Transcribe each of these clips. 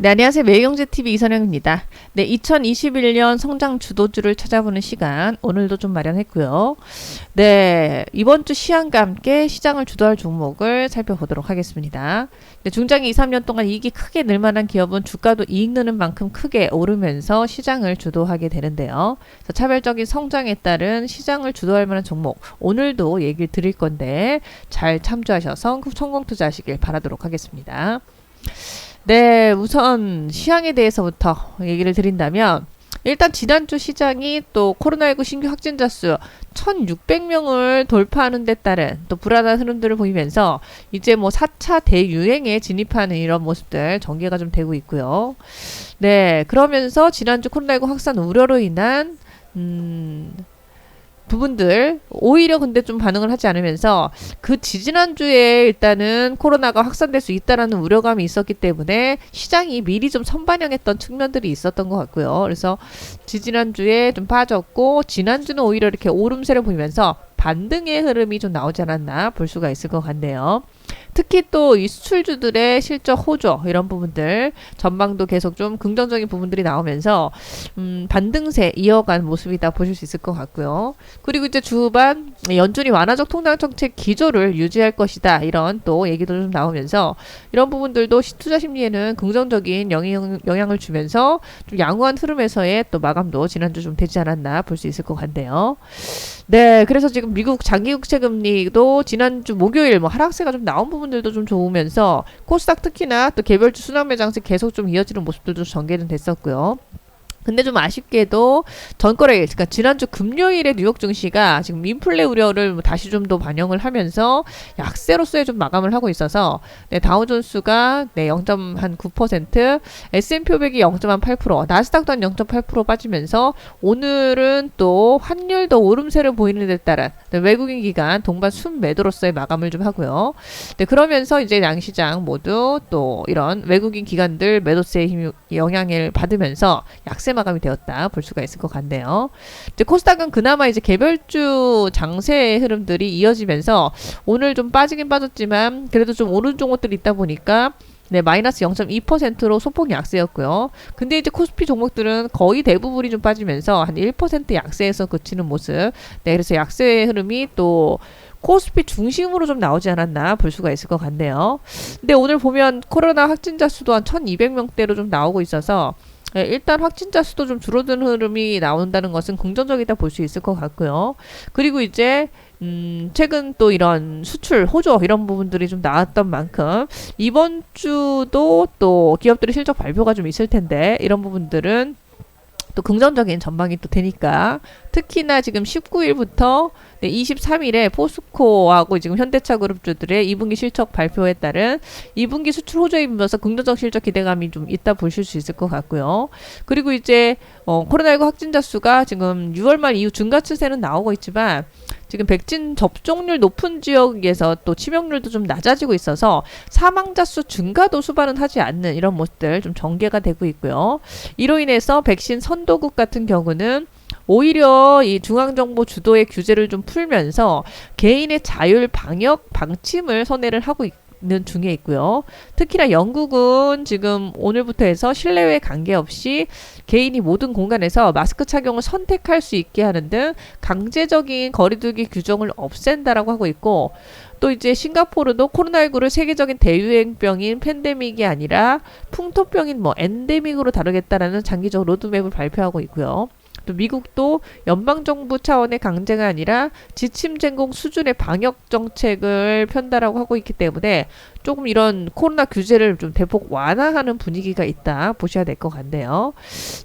네, 안녕하세요. 매경제TV 이선영입니다. 네, 2021년 성장 주도주를 찾아보는 시간, 오늘도 좀 마련했고요. 네, 이번 주 시황과 함께 시장을 주도할 종목을 살펴보도록 하겠습니다. 네, 중장기 2, 3년 동안 이익이 크게 늘 만한 기업은 주가도 이익 느는 만큼 크게 오르면서 시장을 주도하게 되는데요. 차별적인 성장에 따른 시장을 주도할 만한 종목, 오늘도 얘기를 드릴 건데 잘 참조하셔서 성공 투자하시길 바라도록 하겠습니다. 네, 우선 시황에 대해서부터 얘기를 드린다면 일단 지난주 시장이 또 코로나19 신규 확진자 수 1,600명을 돌파하는 데 따른 또 불안한 흐름들을 보이면서 이제 뭐 4차 대유행에 진입하는 이런 모습들 전개가 좀 되고 있고요. 네, 그러면서 지난주 코로나19 확산 우려로 인한 음, 부분들 오히려 근데 좀 반응을 하지 않으면서 그 지지난주에 일단은 코로나가 확산될 수 있다라는 우려감이 있었기 때문에 시장이 미리 좀 선반영했던 측면들이 있었던 것 같고요. 그래서 지지난주에 좀 빠졌고 지난주는 오히려 이렇게 오름세를 보이면서 반등의 흐름이 좀 나오지 않았나 볼 수가 있을 것 같네요. 특히 또 이 수출주들의 실적 호조 이런 부분들 전망도 계속 좀 긍정적인 부분들이 나오면서 음, 반등세 이어간 모습이다 보실 수 있을 것 같고요. 그리고 이제 주반 연준이 완화적 통장 정책 기조를 유지할 것이다 이런 또 얘기도 좀 나오면서 이런 부분들도 투자 심리에는 긍정적인 영향, 영향을 주면서 좀 양호한 흐름에서의 또 마감도 지난주 좀 되지 않았나 볼 수 있을 것 같네요. 네, 그래서 지금 미국 장기 국채 금리도 지난주 목요일 뭐 하락세가 좀 나온 부분들도 좀 좋으면서 코스닥 특히나 또 개별주 순환 매장세 계속 좀 이어지는 모습들도 전개는 됐었고요. 근데 좀 아쉽게도 전거래 그러니까 지난주 금요일에 뉴욕 증시가 지금 인플레 우려를 뭐 다시 좀 더 반영을 하면서 약세로서의 좀 마감을 하고 있어서 네, 다우존스가 네, 0.9% S&P 500이 0.8% 나스닥도 한 0.8% 빠지면서 오늘은 또 환율도 오름세를 보이는 데 따른 네, 외국인 기관 동반 순매도로서의 마감을 좀 하고요. 네, 그러면서 이제 양시장 모두 또 이런 외국인 기관들 매도세의 힘 영향을 받으면서 약세 마감이 되었다 볼 수가 있을 것 같네요. 이제 코스닥은 그나마 이제 개별주 장세 흐름들이 이어지면서 오늘 좀 빠지긴 빠졌지만 그래도 좀 오른 종목들이 있다 보니까 네, 마이너스 0.2%로 소폭 약세였고요. 근데 이제 코스피 종목들은 거의 대부분이 좀 빠지면서 한 1% 약세에서 그치는 모습. 네, 그래서 약세의 흐름이 또 코스피 중심으로 좀 나오지 않았나 볼 수가 있을 것 같네요. 근데 오늘 보면 코로나 확진자 수도 한 1200명대로 좀 나오고 있어서 네, 일단 확진자 수도 좀 줄어드는 흐름이 나온다는 것은 긍정적이다 볼 수 있을 것 같고요. 그리고 이제 음, 최근 또 이런 수출 호조 이런 부분들이 좀 나왔던 만큼 이번 주도 또 기업들의 실적 발표가 좀 있을 텐데 이런 부분들은 또 긍정적인 전망이 또 되니까 특히나 지금 19일부터 네, 23일에 포스코하고 지금 현대차 그룹주들의 2분기 실적 발표에 따른 2분기 수출 호조에 비면서 긍정적 실적 기대감이 좀 있다 보실 수 있을 것 같고요. 그리고 이제 어, 코로나19 확진자 수가 지금 6월 말 이후 증가 추세는 나오고 있지만 지금 백신 접종률 높은 지역에서 또 치명률도 좀 낮아지고 있어서 사망자 수 증가도 수반은 하지 않는 이런 모습들 좀 전개가 되고 있고요. 이로 인해서 백신 선도국 같은 경우는 오히려 이 중앙정부 주도의 규제를 좀 풀면서 개인의 자율 방역 방침을 선회를 하고 있, 는 중에 있고요. 특히나 영국은 지금 오늘부터 해서 실내외 관계없이 개인이 모든 공간에서 마스크 착용을 선택할 수 있게 하는 등 강제적인 거리두기 규정을 없앤다라고 하고 있고 또 이제 싱가포르도 코로나19를 세계적인 대유행병인 팬데믹이 아니라 풍토병인 뭐 엔데믹으로 다루겠다라는 장기적 로드맵을 발표하고 있고요. 또 미국도 연방 정부 차원의 강제가 아니라 지침 전공 수준의 방역 정책을 편다라고 하고 있기 때문에 조금 이런 코로나 규제를 좀 대폭 완화하는 분위기가 있다 보셔야 될 것 같네요.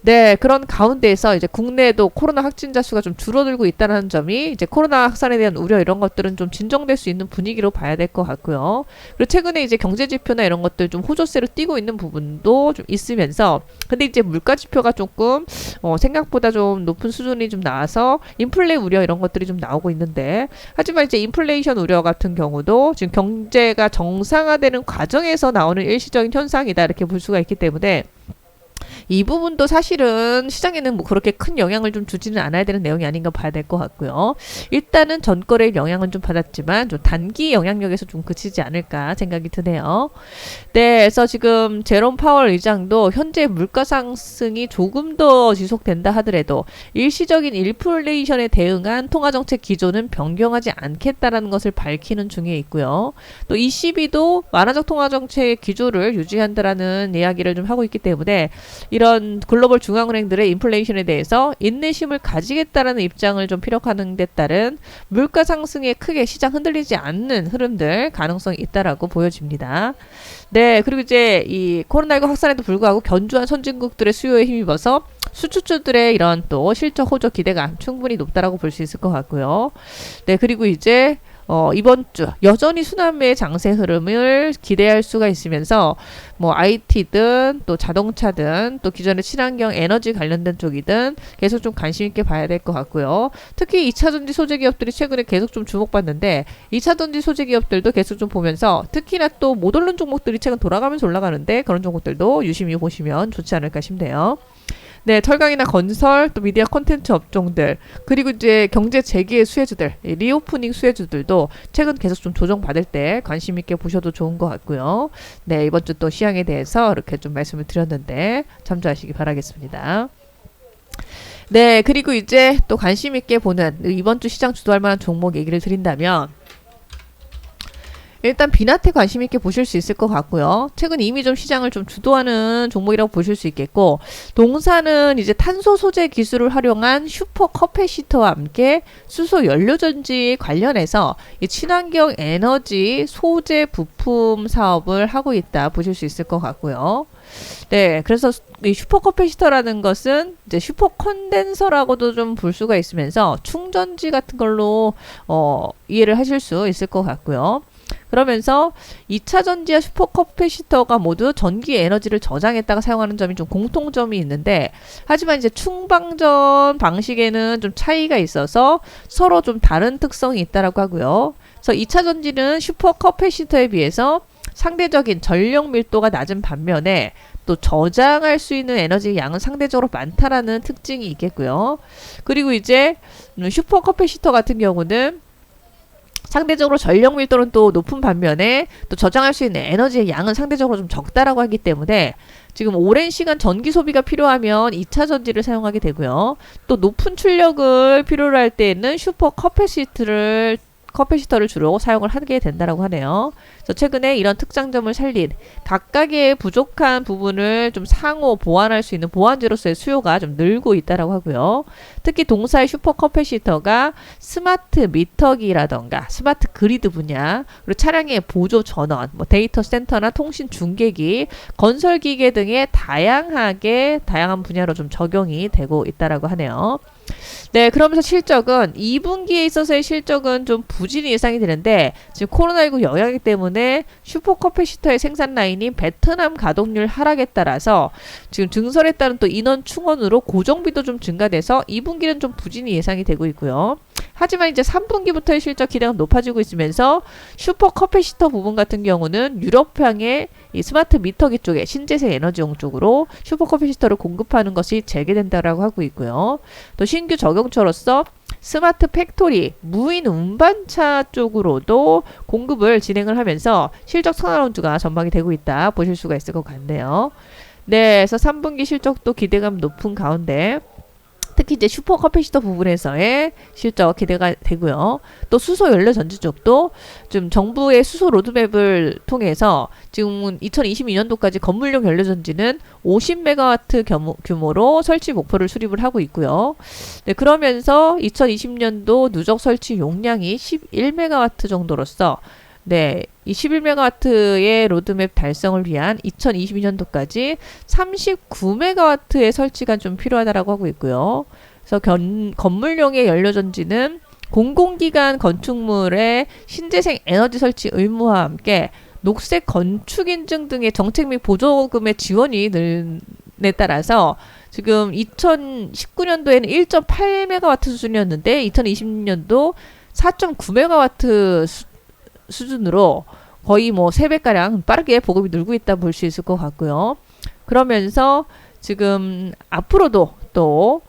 네, 그런 가운데에서 이제 국내에도 코로나 확진자 수가 좀 줄어들고 있다는 점이 이제 코로나 확산에 대한 우려 이런 것들은 좀 진정될 수 있는 분위기로 봐야 될 것 같고요. 그리고 최근에 이제 경제 지표나 이런 것들 좀 호조세를 띄고 있는 부분도 좀 있으면서 근데 이제 물가 지표가 조금 어, 생각보다 좀 높은 수준이 좀 나와서 인플레 우려 이런 것들이 좀 나오고 있는데 하지만 이제 인플레이션 우려 같은 경우도 지금 경제가 정상화 활성화되는 과정에서 나오는 일시적인 현상이다. 이렇게 볼 수가 있기 때문에 이 부분도 사실은 시장에는 뭐 그렇게 큰 영향을 좀 주지는 않아야 되는 내용이 아닌가 봐야 될 것 같고요. 일단은 전거래에 영향은 좀 받았지만 좀 단기 영향력에서 좀 그치지 않을까 생각이 드네요. 네, 그래서 지금 제롬 파월 의장도 현재 물가 상승이 조금 더 지속된다 하더라도 일시적인 인플레이션에 대응한 통화 정책 기조는 변경하지 않겠다라는 것을 밝히는 중에 있고요. 또 ECB도 완화적 통화 정책 기조를 유지한다라는 이야기를 좀 하고 있기 때문에 이런 글로벌 중앙은행들의 인플레이션에 대해서 인내심을 가지겠다라는 입장을 좀 피력하는 데 따른 물가 상승에 크게 시장 흔들리지 않는 흐름들 가능성이 있다라고 보여집니다. 네, 그리고 이제 이 코로나19 확산에도 불구하고 견주한 선진국들의 수요에 힘입어서 수출주들의 이런 또 실적 호조 기대감 충분히 높다라고 볼 수 있을 것 같고요. 네, 그리고 이제 어, 이번 주 여전히 수남의 장세 흐름을 기대할 수가 있으면서 뭐 IT든 또 자동차든 또 기존의 친환경 에너지 관련된 쪽이든 계속 좀 관심 있게 봐야 될 것 같고요. 특히 2차 전지 소재 기업들이 최근에 계속 좀 주목받는데 2차 전지 소재 기업들도 계속 좀 보면서 특히나 또 모듈른 종목들이 최근 돌아가면서 올라가는데 그런 종목들도 유심히 보시면 좋지 않을까 싶네요. 네, 철강이나 건설, 또 미디어 콘텐츠 업종들, 그리고 이제 경제 재기의 수혜주들, 이 리오프닝 수혜주들도 최근 계속 좀 조정받을 때 관심 있게 보셔도 좋은 것 같고요. 네, 이번 주 또 시향에 대해서 이렇게 좀 말씀을 드렸는데 참조하시기 바라겠습니다. 네, 그리고 이제 또 관심 있게 보는 이번 주 시장 주도할 만한 종목 얘기를 드린다면 일단 비나테 관심 있게 보실 수 있을 것 같고요. 최근 이미 좀 시장을 좀 주도하는 종목이라고 보실 수 있겠고 동사는 이제 탄소 소재 기술을 활용한 슈퍼 커패시터와 함께 수소 연료 전지 관련해서 이 친환경 에너지 소재 부품 사업을 하고 있다 보실 수 있을 것 같고요. 네, 그래서 이 슈퍼 커패시터라는 것은 이제 슈퍼 컨덴서라고도 좀 볼 수가 있으면서 충전지 같은 걸로 어, 이해를 하실 수 있을 것 같고요. 그러면서 2차 전지와 슈퍼 커패시터가 모두 전기 에너지를 저장했다가 사용하는 점이 좀 공통점이 있는데 하지만 이제 충방전 방식에는 좀 차이가 있어서 서로 좀 다른 특성이 있다라고 하고요. 그래서 2차 전지는 슈퍼 커패시터에 비해서 상대적인 전력 밀도가 낮은 반면에 또 저장할 수 있는 에너지 양은 상대적으로 많다라는 특징이 있겠고요. 그리고 이제 슈퍼 커패시터 같은 경우는 상대적으로 전력 밀도는 또 높은 반면에 또 저장할 수 있는 에너지의 양은 상대적으로 좀 적다라고 하기 때문에 지금 오랜 시간 전기 소비가 필요하면 2차 전지를 사용하게 되고요. 또 높은 출력을 필요로 할 때에는 슈퍼 커패시트를 커패시터를 주로 사용을 하게 된다라고 하네요. 그래서 최근에 이런 특장점을 살린 각각의 부족한 부분을 좀 상호 보완할 수 있는 보완제로서의 수요가 좀 늘고 있다라고 하고요. 특히 동사의 슈퍼 커패시터가 스마트 미터기라던가 스마트 그리드 분야, 그리고 차량의 보조 전원, 뭐 데이터 센터나 통신 중계기, 건설 기계 등의 다양하게 다양한 분야로 좀 적용이 되고 있다라고 하네요. 네, 그러면서 실적은 2분기에 있어서의 실적은 좀 부진이 예상이 되는데 지금 코로나19 영향이 때문에 슈퍼 커패시터의 생산 라인인 베트남 가동률 하락에 따라서 지금 증설에 따른 또 인원 충원으로 고정비도 좀 증가돼서 2분기는 좀 부진이 예상이 되고 있고요. 하지만 이제 3분기부터의 실적 기대가 높아지고 있으면서 슈퍼 커패시터 부분 같은 경우는 유럽향의 이 스마트 미터기 쪽에 신재생 에너지용 쪽으로 슈퍼 커패시터를 공급하는 것이 재개된다라고 하고 있고요. 또 신규 적용처로서 스마트 팩토리 무인 운반차 쪽으로도 공급을 진행을 하면서 실적 턴어라운드가 전망이 되고 있다 보실 수가 있을 것 같네요. 네, 그래서 3분기 실적도 기대감 높은 가운데 특히 이제 슈퍼 커피시터 부분에서의 실적 기대가 되고요. 또 수소 연료 전지 쪽도 좀 정부의 수소 로드맵을 통해서 지금 2022년도까지 건물용 연료 전지는 50메가와트 규모, 규모로 설치 목표를 수립을 하고 있고요. 네, 그러면서 2020년도 누적 설치 용량이 11메가와트 정도로서 네, 이 11메가와트의 로드맵 달성을 위한 2022년도까지 39메가와트의 설치가 좀 필요하다라고 하고 있고요. 그래서 견, 건물용의 연료전지는 공공기관 건축물의 신재생 에너지 설치 의무와 함께 녹색 건축 인증 등의 정책 및 보조금의 지원이 늘에 따라서 지금 2019년도에는 1.8메가와트 수준이었는데 2020년도 4.9메가와트 수, 수준으로 거의 뭐 3배가량 빠르게 보급이 늘고 있다 볼 수 있을 것 같고요. 그러면서 지금 앞으로도 또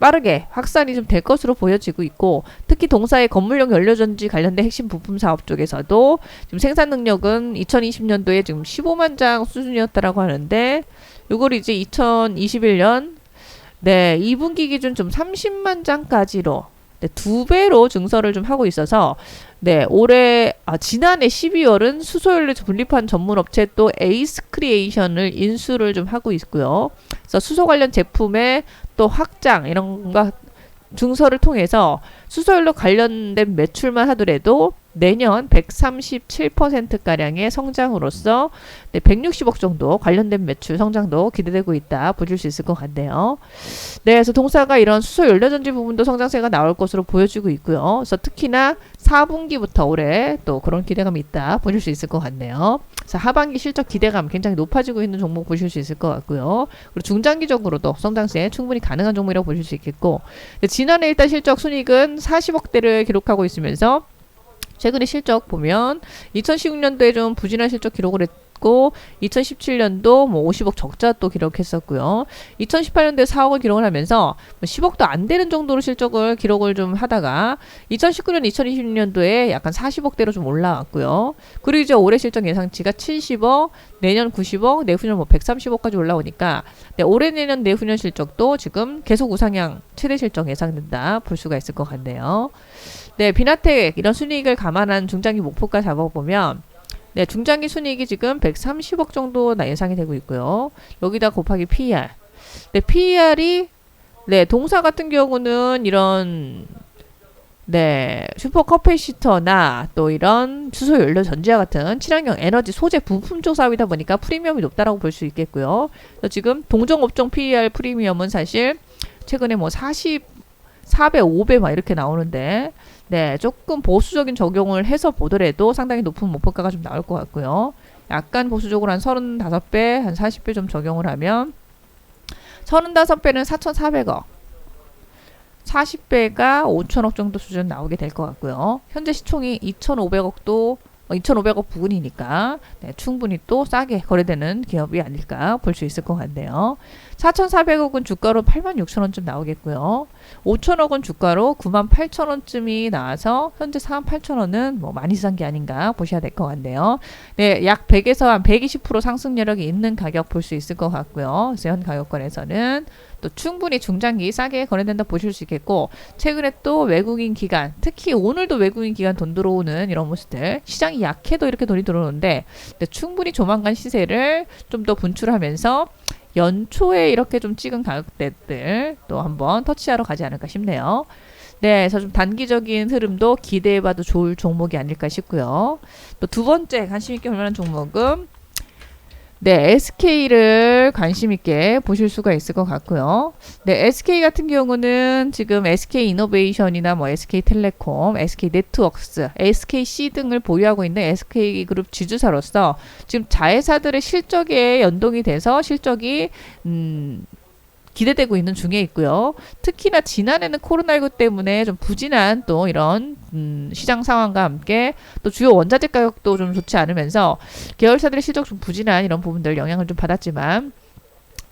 빠르게 확산이 좀 될 것으로 보여지고 있고 특히 동사의 건물용 연료전지 관련된 핵심 부품 사업 쪽에서도 지금 생산 능력은 2020년도에 지금 15만 장 수준이었다라고 하는데 이걸 이제 2021년 네 2분기 기준 좀 30만 장까지로 네, 두 배로 증설을 좀 하고 있어서 네 올해 아, 지난해 12월은 수소연료 분리판 전문 업체 또 에이스 크리에이션을 인수를 좀 하고 있고요. 그래서 수소 관련 제품의 또 확장 이런 거 증설을 통해서 수소연료 관련된 매출만 하더라도 내년 137%가량의 성장으로서 네, 160억 정도 관련된 매출 성장도 기대되고 있다 보실 수 있을 것 같네요. 네, 그래서 동사가 이런 수소 연료전지 부분도 성장세가 나올 것으로 보여지고 있고요. 그래서 특히나 4분기부터 올해 또 그런 기대감이 있다 보실 수 있을 것 같네요. 그래서 하반기 실적 기대감 굉장히 높아지고 있는 종목 보실 수 있을 것 같고요. 그리고 중장기적으로도 성장세 충분히 가능한 종목이라고 보실 수 있겠고 지난해 일단 실적 순이익은 40억대를 기록하고 있으면서 최근에 실적 보면 2016년도에 좀 부진한 실적 기록을 했고 2017년도 뭐 50억 적자 또 기록했었고요. 2018년도에 4억을 기록을 하면서 뭐 10억도 안 되는 정도로 실적을 기록을 좀 하다가 2019년, 2020년도에 약간 40억대로 좀 올라왔고요. 그리고 이제 올해 실적 예상치가 70억, 내년 90억, 내후년 뭐 130억까지 올라오니까 네, 올해 내년 내후년 실적도 지금 계속 우상향 최대 실적 예상된다 볼 수가 있을 것 같네요. 네, 비나텍 이런 순이익을 감안한 중장기 목표가 잡아보면 네, 중장기 순이익이 지금 130억 정도 예상이 되고 있고요. 여기다 곱하기 PER. 네, PER이 네, 동사 같은 경우는 이런 네, 슈퍼 커패시터나 또 이런 수소 연료 전지와 같은 친환경 에너지 소재 부품 쪽 사업이다 보니까 프리미엄이 높다라고 볼 수 있겠고요. 지금 동종 업종 PER 프리미엄은 사실 최근에 뭐 40, 4배, 5배 막 이렇게 나오는데 네, 조금 보수적인 적용을 해서 보더라도 상당히 높은 목표가가 좀 나올 것 같고요. 약간 보수적으로 한 35배, 한 40배 좀 적용을 하면 35배는 4,400억. 40배가 5천억 정도 수준 나오게 될 것 같고요. 현재 시총이 2,500억도 2,500억 어, 부근이니까 네, 충분히 또 싸게 거래되는 기업이 아닐까 볼 수 있을 것 같네요. 4,400억은 주가로 8만 6천 원쯤 나오겠고요. 5천억은 주가로 9만 8천 원쯤이 나와서 현재 4만 8천 원은 뭐 많이 싼 게 아닌가 보셔야 될 것 같네요. 네, 약 100에서 한 120% 상승 여력이 있는 가격 볼 수 있을 것 같고요. 현 가격권에서는 또 충분히 중장기 싸게 거래된다 보실 수 있겠고 최근에 또 외국인 기관 특히 오늘도 외국인 기관 돈 들어오는 이런 모습들 시장이 약해도 이렇게 돈이 들어오는데 충분히 조만간 시세를 좀 더 분출하면서 연초에 이렇게 좀 찍은 가격대들 또 한번 터치하러 가지 않을까 싶네요. 네, 그래서 좀 단기적인 흐름도 기대해봐도 좋을 종목이 아닐까 싶고요. 또 두 번째 관심 있게 볼 만한 종목은 네, SK를 관심 있게 보실 수가 있을 것 같고요. 네, SK 같은 경우는 지금 SK 이노베이션이나 뭐 SK 텔레콤, SK 네트워크스, SKC 등을 보유하고 있는 SK 그룹 지주사로서 지금 자회사들의 실적에 연동이 돼서 실적이 음 기대되고 있는 중에 있고요. 특히나 지난해는 코로나19 때문에 좀 부진한 또 이런 음, 시장 상황과 함께 또 주요 원자재 가격도 좀 좋지 않으면서 계열사들의 실적 좀 부진한 이런 부분들 영향을 좀 받았지만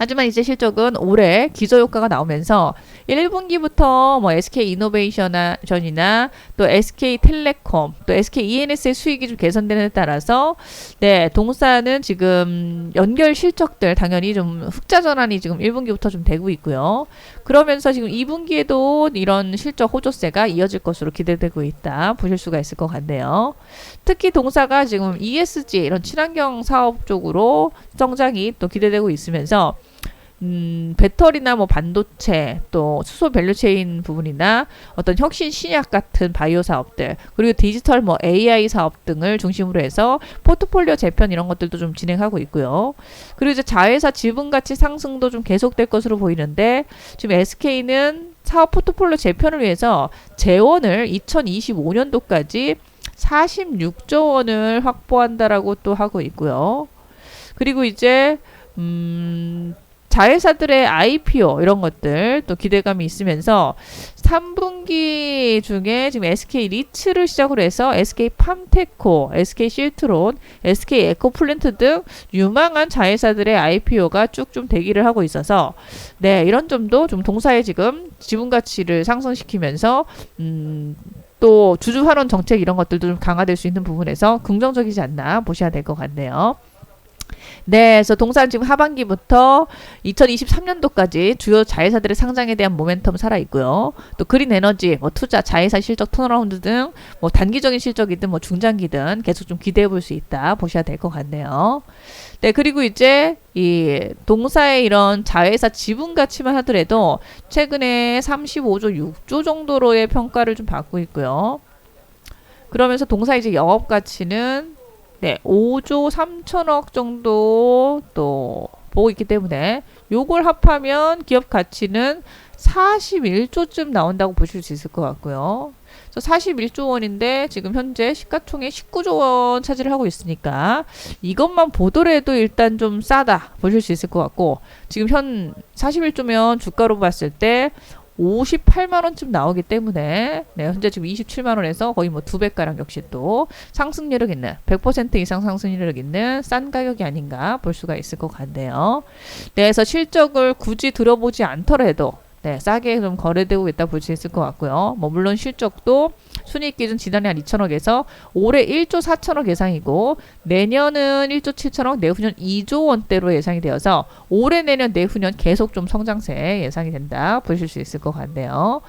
하지만 이제 실적은 올해 기저효과가 나오면서 1분기부터 뭐 SK 이노베이션이나 또 SK 텔레콤 또 SK ENS의 수익이 좀 개선되는 데 따라서 네 동사는 지금 연결 실적들 당연히 좀 흑자 전환이 지금 1분기부터 좀 되고 있고요. 그러면서 지금 2분기에도 이런 실적 호조세가 이어질 것으로 기대되고 있다 보실 수가 있을 것 같네요. 특히 동사가 지금 ESG 이런 친환경 사업 쪽으로 성장이 또 기대되고 있으면서 음, 배터리나 뭐 반도체 또 수소 밸류체인 부분이나 어떤 혁신 신약 같은 바이오 사업들 그리고 디지털 뭐 AI 사업 등을 중심으로 해서 포트폴리오 재편 이런 것들도 좀 진행하고 있고요. 그리고 이제 자회사 지분 가치 상승도 좀 계속될 것으로 보이는데 지금 SK는 사업 포트폴리오 재편을 위해서 재원을 2025년도까지 46조 원을 확보한다라고 또 하고 있고요. 그리고 이제 음 자회사들의 IPO 이런 것들 또 기대감이 있으면서 3분기 중에 지금 SK 리츠를 시작으로 해서 SK 팜테코, SK 실트론, SK 에코플랜트 등 유망한 자회사들의 IPO가 쭉 좀 대기를 하고 있어서 네 이런 점도 좀 동사에 지금 지분 가치를 상승시키면서 음. 또 주주 환원 정책 이런 것들도 좀 강화될 수 있는 부분에서 긍정적이지 않나 보셔야 될 것 같네요. 네, 그래서 동산 지금 하반기부터 2023년도까지 주요 자회사들의 상장에 대한 모멘텀 살아 있고요. 또 그린 에너지, 뭐 투자, 자회사 실적 턴어라운드 등 뭐 단기적인 실적이든 뭐 중장기든 계속 좀 기대해 볼 수 있다 보셔야 될 것 같네요. 네, 그리고 이제 이 동사의 이런 자회사 지분 가치만 하더라도 최근에 35조 6조 정도로의 평가를 좀 받고 있고요. 그러면서 동사 이제 영업 가치는 네, 5조 3천억 정도 또 보고 있기 때문에 요걸 합하면 기업 가치는 41조쯤 나온다고 보실 수 있을 것 같고요. 그래서 41조 원인데 지금 현재 시가총액 19조 원 차지를 하고 있으니까 이것만 보더라도 일단 좀 싸다 보실 수 있을 것 같고 지금 현 41조면 주가로 봤을 때 58만 원쯤 나오기 때문에 네, 현재 지금 27만 원에서 거의 뭐 두 배가량 역시 또 상승률력 있는 100% 이상 상승률력 있는 싼 가격이 아닌가 볼 수가 있을 것 같네요. 네, 그래서 실적을 굳이 들어보지 않더라도 네, 싸게 좀 거래되고 있다 볼 수 있을 것 같고요. 뭐 물론 실적도 순이익 기준 지난해 한 2천억에서 올해 1조 4천억 예상이고 내년은 1조 7천억, 내후년 2조 원대로 예상이 되어서 올해 내년 내후년 계속 좀 성장세 예상이 된다 보실 수 있을 것 같네요.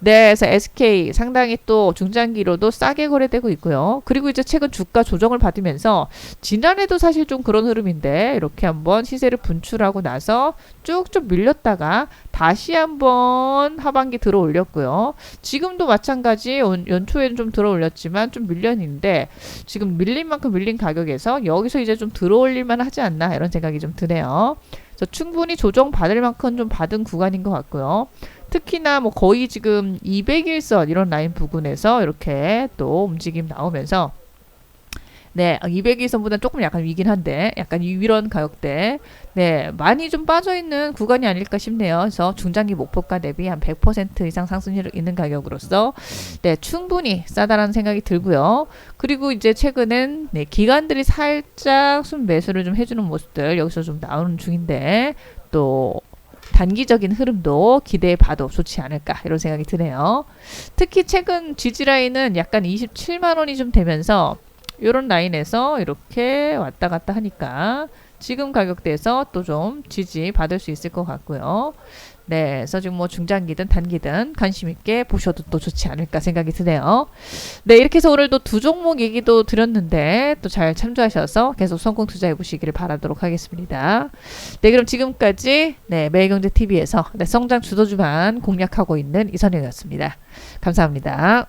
네, 그래서 SK 상당히 또 중장기로도 싸게 거래되고 있고요. 그리고 이제 최근 주가 조정을 받으면서 지난해도 사실 좀 그런 흐름인데 이렇게 한번 시세를 분출하고 나서 쭉쭉 밀렸다가 다시 한번 하반기 들어 올렸고요. 지금도 마찬가지 연초에는 좀 들어 올렸지만 좀 밀렸는데 지금 밀린 만큼 밀린 가격에서 여기서 이제 좀 들어 올릴만 하지 않나 이런 생각이 좀 드네요. 충분히 조정 받을 만큼 좀 받은 구간인 것 같고요. 특히나 뭐 거의 지금 200일선 이런 라인 부근에서 이렇게 또 움직임 나오면서 네, 200일선보다 조금 약간 위긴 한데 약간 이런 가격대 네, 많이 좀 빠져 있는 구간이 아닐까 싶네요. 그래서 중장기 목표가 대비 한 100% 이상 상승률 있는 가격으로서 네, 충분히 싸다라는 생각이 들고요. 그리고 이제 최근엔 네, 기관들이 살짝 순 매수를 좀 해주는 모습들 여기서 좀 나오는 중인데 또 단기적인 흐름도 기대해 봐도 좋지 않을까 이런 생각이 드네요. 특히 최근 지지라인은 약간 27만 원이 좀 되면서 이런 라인에서 이렇게 왔다 갔다 하니까 지금 가격대에서 또 좀 지지 받을 수 있을 것 같고요. 네, 그래서 지금 뭐 중장기든 단기든 관심 있게 보셔도 또 좋지 않을까 생각이 드네요. 네, 이렇게 해서 오늘도 두 종목 얘기도 드렸는데 또 잘 참조하셔서 계속 성공 투자해 보시기를 바라도록 하겠습니다. 네, 그럼 지금까지 네, 매일경제 TV에서 네, 성장 주도 주만 공략하고 있는 이선영이었습니다. 감사합니다.